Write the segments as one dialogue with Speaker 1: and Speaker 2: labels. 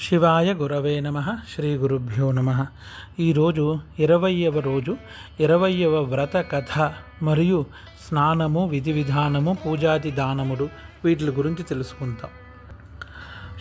Speaker 1: శివాయ గురవే నమ శ్రీ గురుభ్యో నమ. ఈరోజు ఇరవయవ రోజు ఇరవయవ వ్రత కథ మరియు స్నానము విధి విధానము పూజాది దానములు వీటి గురించి తెలుసుకుందాం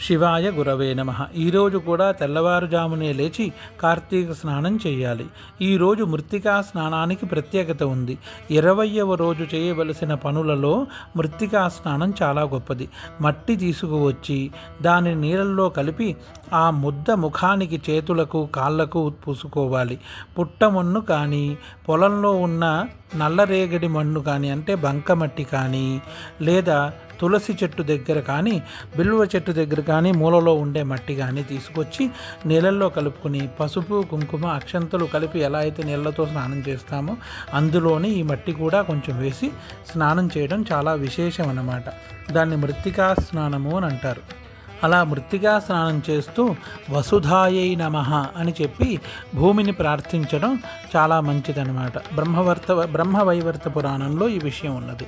Speaker 1: శివాయ గురవే నమ. ఈరోజు కూడా తెల్లవారుజామునే లేచి కార్తీక స్నానం చేయాలి. ఈరోజు మృత్తికా స్నానానికి ప్రత్యేకత ఉంది. ఇరవయవ రోజు చేయవలసిన పనులలో మృత్తికా స్నానం చాలా గొప్పది. మట్టి తీసుకువచ్చి దాని నీళ్ళల్లో కలిపి ఆ ముద్ద ముఖానికి చేతులకు కాళ్ళకు పూసుకోవాలి. పుట్టమన్ను కానీ పొలంలో ఉన్న నల్లరేగడి మన్ను కానీ అంటే బంకమట్టి కానీ లేదా తులసి చెట్టు దగ్గర కానీ బిల్వ చెట్టు దగ్గర కానీ మూలలో ఉండే మట్టి కానీ తీసుకొచ్చి నీళ్ళల్లో కలుపుకొని పసుపు కుంకుమ అక్షంతలు కలిపి ఎలా అయితే నీళ్ళతో స్నానం చేస్తామో అందులోని ఈ మట్టి కూడా కొంచెం వేసి స్నానం చేయడం చాలా విశేషం అన్నమాట దాన్ని మృత్తికా స్నానము అని అంటారు. అలా మృతిగా స్నానం చేస్తూ వసుధాయై నమ అని చెప్పి భూమిని ప్రార్థించడం చాలా మంచిదన్నమాట. బ్రహ్మవర్త బ్రహ్మవైవర్త పురాణంలో ఈ విషయం ఉన్నది.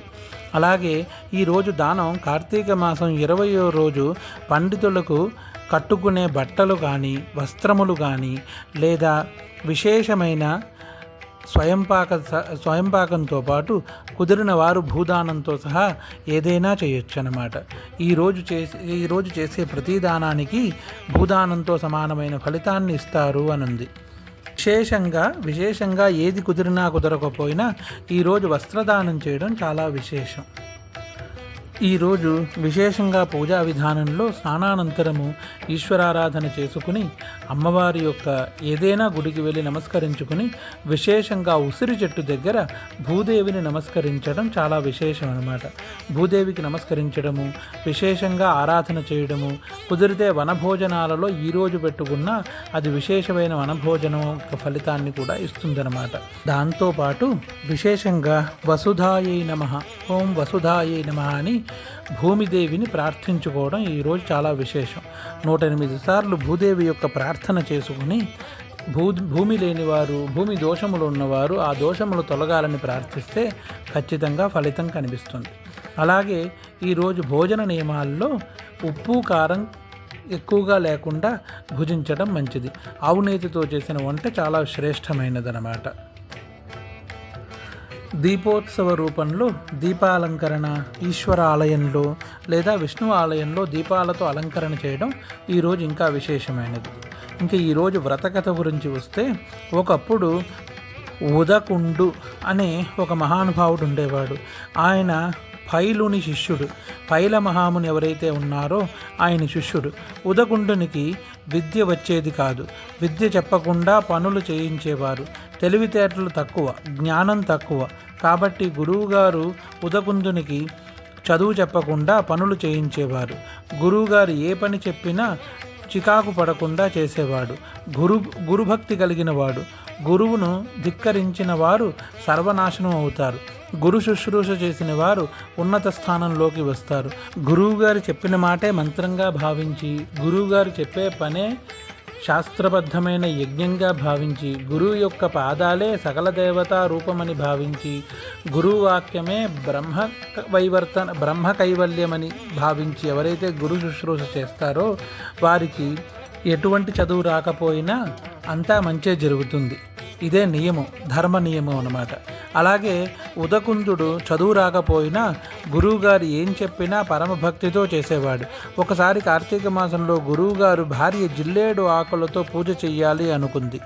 Speaker 1: అలాగే ఈరోజు దానం కార్తీక మాసం ఇరవయో రోజు పండితులకు కట్టుకునే బట్టలు కానీ వస్త్రములు కానీ లేదా విశేషమైన స్వయంపాక స్వయంపాకంతో పాటు కుదిరిన వారు భూదానంతో సహా ఏదైనా చేయొచ్చన్నమాట. ఈరోజు చేసే ఈరోజు చేసే ప్రతి దానానికి భూదానంతో సమానమైన ఫలితాన్ని ఇస్తారు అనుంది. విశేషంగా విశేషంగా ఏది కుదిరినా కుదరకపోయినా ఈరోజు వస్త్రదానం చేయడం చాలా విశేషం. ఈరోజు విశేషంగా పూజా విధానంలో స్నానానంతరము ఈశ్వరారాధన చేసుకుని అమ్మవారి యొక్క ఏదైనా గుడికి వెళ్ళి నమస్కరించుకుని విశేషంగా ఉసిరి చెట్టు దగ్గర భూదేవిని నమస్కరించడం చాలా విశేషం అనమాట భూదేవికి నమస్కరించడము విశేషంగా ఆరాధన చేయడము కుదిరితే వనభోజనాలలో ఈరోజు పెట్టుకున్న అది విశేషమైన వనభోజనం యొక్క ఫలితాన్ని కూడా ఇస్తుందన్నమాట. దాంతోపాటు విశేషంగా వసుధాయై నమ ఓం వసుధాయై నమ అని భూమిదేవిని ప్రార్థించుకోవడం ఈరోజు చాలా విశేషం. నూట ఎనిమిది సార్లు భూదేవి యొక్క ప్రార్థన చేసుకుని భూ భూమి లేనివారు భూమి దోషములు ఉన్నవారు ఆ దోషములు తొలగాలని ప్రార్థిస్తే ఖచ్చితంగా ఫలితం కనిపిస్తుంది. అలాగే ఈరోజు భోజన నియమాల్లో ఉప్పు కారం ఎక్కువగా లేకుండా భుజించడం మంచిది. ఆవునేతితో చేసిన వంట చాలా శ్రేష్టమైనదన్నమాట. దీపోత్సవ రూపంలో దీపాలంకరణ ఈశ్వర ఆలయంలో లేదా విష్ణు ఆలయంలో దీపాలతో అలంకరణ చేయడం ఈరోజు ఇంకా విశేషమైనది. ఇంకా ఈరోజు వ్రతకథ గురించి వస్తే ఒకప్పుడు ఉదకుండు అనే ఒక మహానుభావుడు ఉండేవాడు. ఆయన పైలుని శిష్యుడు. పైల మహాముని ఎవరైతే ఉన్నారో ఆయన శిష్యుడు. ఉదకుండునికి విద్య వచ్చేది కాదు. విద్య చెప్పకుండా పనులు చేయించేవారు. తెలివితేటలు తక్కువ జ్ఞానం తక్కువ. కాబట్టి గురువుగారు ఉదగుందునికి చదువు చెప్పకుండా పనులు చేయించేవారు. గురువుగారు ఏ పని చెప్పినా చికాకు పడకుండా చేసేవాడు. గురు గురుభక్తి కలిగిన వాడు. గురువును ధిక్కరించిన వారు సర్వనాశనం అవుతారు. గురు శుశ్రూష చేసిన వారు ఉన్నత స్థానంలోకి వస్తారు. గురువుగారు చెప్పిన మాటే మంత్రంగా భావించి గురువుగారు చెప్పే పనే శాస్త్రబద్ధమైన యజ్ఞంగా భావించి గురువు యొక్క పాదాలే సకల దేవతా రూపమని భావించి గురువాక్యమే బ్రహ్మ వైవర్తన బ్రహ్మ కైవల్యమని భావించి ఎవరైతే గురు శుశ్రూష చేస్తారో వారికి ఎటువంటి చదువు రాకపోయినా అంతా మంచే జరుగుతుంది. ఇదే నియమం ధర్మ నియమం అన్నమాట. అలాగే ఉదకుందుడు చదువు రాకపోయినా గురువుగారు ఏం చెప్పినా పరమభక్తితో చేసేవాడు. ఒకసారి కార్తీక మాసంలో గురువుగారు భార్య జిల్లేడు ఆకులతో పూజ చెయ్యాలి అనుకుంది.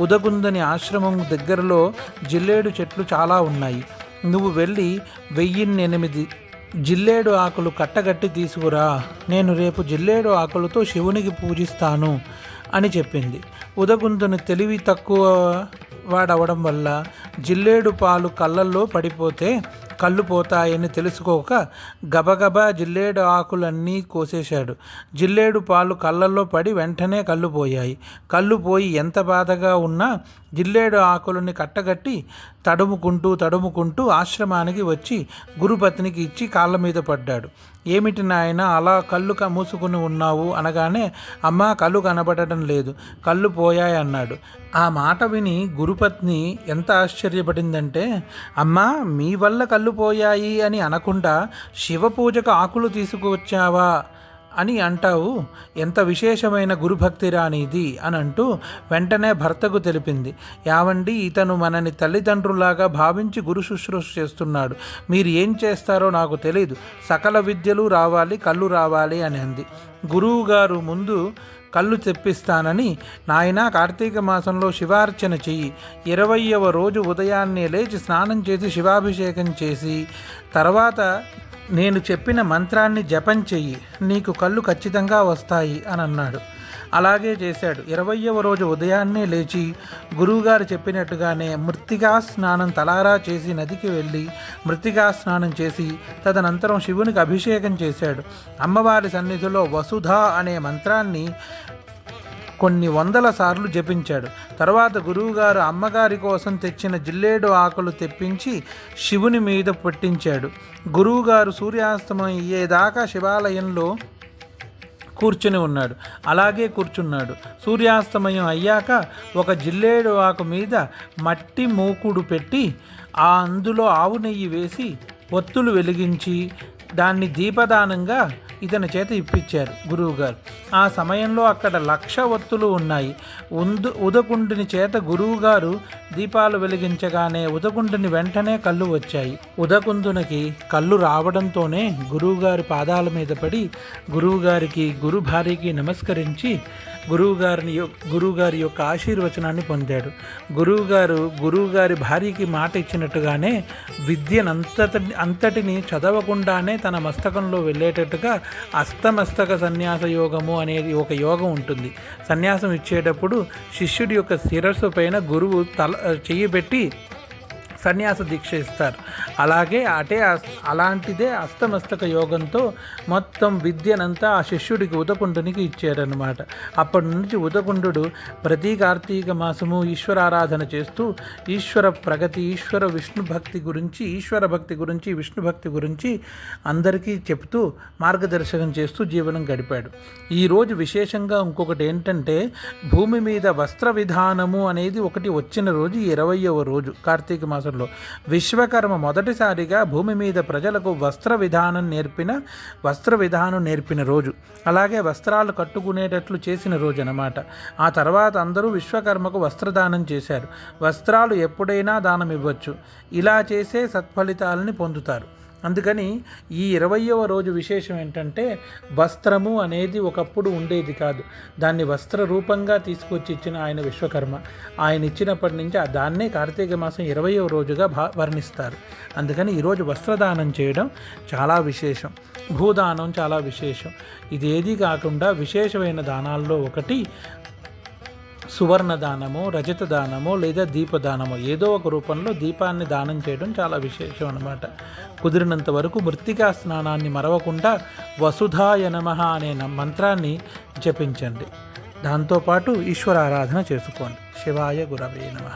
Speaker 1: ఉదకుందని ఆశ్రమం దగ్గరలో జిల్లేడు చెట్లు చాలా ఉన్నాయి. నువ్వు వెళ్ళి వెయ్యిన్నెనిమిది జిల్లేడు ఆకులు కట్టగట్టి తీసుకురా. నేను రేపు జిల్లేడు ఆకులతో శివునికి పూజిస్తాను అని చెప్పింది. ఉదగుంతుని తెలివి తక్కువ వాడవడం వల్ల జిల్లేడు పాలు కళ్ళల్లో పడిపోతే కళ్ళు పోతాయని తెలుసుకోక గబగబా జిల్లేడు ఆకులన్నీ కోసేశాడు. జిల్లేడు పాలు కళ్ళల్లో పడి వెంటనే కళ్ళు పోయాయి. కళ్ళు పోయి ఎంత బాధగా ఉన్నా జిల్లేడు ఆకులని కట్టగట్టి తడుముకుంటూ తడుముకుంటూ ఆశ్రమానికి వచ్చి గురుపత్నికి ఇచ్చి కాళ్ళ మీద పడ్డాడు. ఏమిటి నాయన అలా కళ్ళు మూసుకుని ఉన్నావు? అనగానే అమ్మ కళ్ళు కనబడటం లేదు. కళ్ళు పోయాయి అన్నాడు. ఆ మాట విని గురుపత్ని ఎంత ఆశ్చర్యపడిందంటే అమ్మా మీ వల్ల కళ్ళు పోయాయి అని అనకుండా శివ పూజకు ఆకులు తీసుకువచ్చావా? అని అంటావు ఎంత విశేషమైన గురుభక్తి రానిది అని అంటూ వెంటనే భర్తకు తెలిపింది. యావండి ఇతను మనని తల్లిదండ్రులాగా భావించి గురు శుశ్రూష చేస్తున్నాడు. మీరు ఏం చేస్తారో నాకు తెలియదు సకల విద్యలు రావాలి కళ్ళు రావాలి అని అంది. గురువుగారు ముందు కళ్ళు తెప్పిస్తానని నాయన కార్తీక మాసంలో శివార్చన చెయ్యి. ఇరవయవ రోజు ఉదయాన్నే లేచి స్నానం చేసి శివాభిషేకం చేసి తర్వాత నేను చెప్పిన మంత్రాన్ని జపం చెయ్యి నీకు కళ్ళు ఖచ్చితంగా వస్తాయి అని అన్నాడు. అలాగే చేశాడు. ఇరవయవ రోజు ఉదయాన్నే లేచి గురువుగారు చెప్పినట్టుగానే మృతికా స్నానం తలారా చేసి నదికి వెళ్ళి మృతికా స్నానం చేసి తదనంతరం శివునికి అభిషేకం చేశాడు. అమ్మవారి సన్నిధిలో వసుధ అనే మంత్రాన్ని కొన్ని వందల సార్లు జపించాడు. తర్వాత గురువుగారు అమ్మగారి కోసం తెచ్చిన జిల్లేడు ఆకులు తెప్పించి శివుని మీద పెట్టించాడు. గురువుగారు సూర్యాస్తమయం అయ్యేదాకా శివాలయంలో కూర్చుని ఉన్నాడు. అలాగే కూర్చున్నాడు. సూర్యాస్తమయం అయ్యాక ఒక జిల్లేడు ఆకు మీద మట్టి మూకుడు పెట్టి ఆ అందులో ఆవు నెయ్యి వేసి ఒత్తులు వెలిగించి దాన్ని దీపదానంగా ఇతని చేత ఇప్పించారు గురువుగారు. ఆ సమయంలో అక్కడ లక్ష ఒత్తులు ఉన్నాయి. ఉందు ఉదకుండుని చేత గురువుగారు దీపాలు వెలిగించగానే ఉదకుండుని వెంటనే కళ్ళు వచ్చాయి. ఉదకుందునికి కళ్ళు రావడంతోనే గురువుగారి పాదాల మీద పడి గురువుగారికి గురు భార్యకి నమస్కరించి గురువుగారిని గురువుగారి యొక్క ఆశీర్వచనాన్ని పొందాడు. గురువుగారు గురువుగారి భార్యకి మాట ఇచ్చినట్టుగానే విద్యనంతటి అంతటిని చదవకుండానే తన మస్తకంలో వెళ్ళేటట్టుగా అస్తమస్తక సన్యాస యోగము అనేది ఒక యోగం ఉంటుంది. సన్యాసం ఇచ్చేటప్పుడు శిష్యుడి యొక్క శిరస్సు పైన గురువు తల చెయ్యి పెట్టి సన్యాస దీక్ష ఇస్తారు. అలాగే అటే అలాంటిదే అస్తమస్తక యోగంతో మొత్తం విద్యనంతా ఆ శిష్యుడికి ఉదకుండునికి ఇచ్చారనమాట అప్పటి నుంచి ఉదకుండు ప్రతి కార్తీక మాసము ఈశ్వరారాధన చేస్తూ ఈశ్వర ప్రగతి ఈశ్వర విష్ణు భక్తి గురించి ఈశ్వర భక్తి గురించి విష్ణు భక్తి గురించి అందరికీ చెప్తూ మార్గదర్శనం చేస్తూ జీవనం గడిపాడు. ఈరోజు విశేషంగా ఇంకొకటి ఏంటంటే భూమి మీద వస్త్ర విధానము అనేది ఒకటి వచ్చిన రోజు ఇరవయవ రోజు కార్తీక మాసం సంవత్సరంలో విశ్వకర్మ మొదటిసారిగా భూమి మీద ప్రజలకు వస్త్ర విధానం నేర్పిన వస్త్ర విధానం నేర్పిన రోజు. అలాగే వస్త్రాలు కట్టుకునేటట్లు చేసిన రోజు అనమాట ఆ తర్వాత అందరూ విశ్వకర్మకు వస్త్రదానం చేశారు. వస్త్రాలు ఎప్పుడైనా దానం ఇవ్వచ్చు ఇలా చేసే సత్ఫలితాలని పొందుతారు. అందుకని ఈ ఇరవయవ రోజు విశేషం ఏంటంటే వస్త్రము అనేది ఒకప్పుడు ఉండేది కాదు. దాన్ని వస్త్ర రూపంగా తీసుకొచ్చి ఇచ్చిన ఆయన విశ్వకర్మ. ఆయన ఇచ్చినప్పటి నుంచి ఆ దాన్నే కార్తీక మాసం ఇరవయవ రోజుగా భా వర్ణిస్తారు. అందుకని ఈరోజు వస్త్రదానం చేయడం చాలా విశేషం. భూదానం చాలా విశేషం. ఇదేది కాకుండా విశేషమైన దానాల్లో ఒకటి సువర్ణ దానము రజత దానము లేదా దీపదానము ఏదో ఒక రూపంలో దీపాన్ని దానం చేయడం చాలా విశేషం అనమాట కుదిరినంత వరకు మృత్తికా స్నానాన్ని మరవకుండా వసుధాయ నమ అనే మంత్రాన్ని జపించండి. దాంతోపాటు ఈశ్వర ఆరాధన చేసుకోండి. శివాయ గురవే నమ.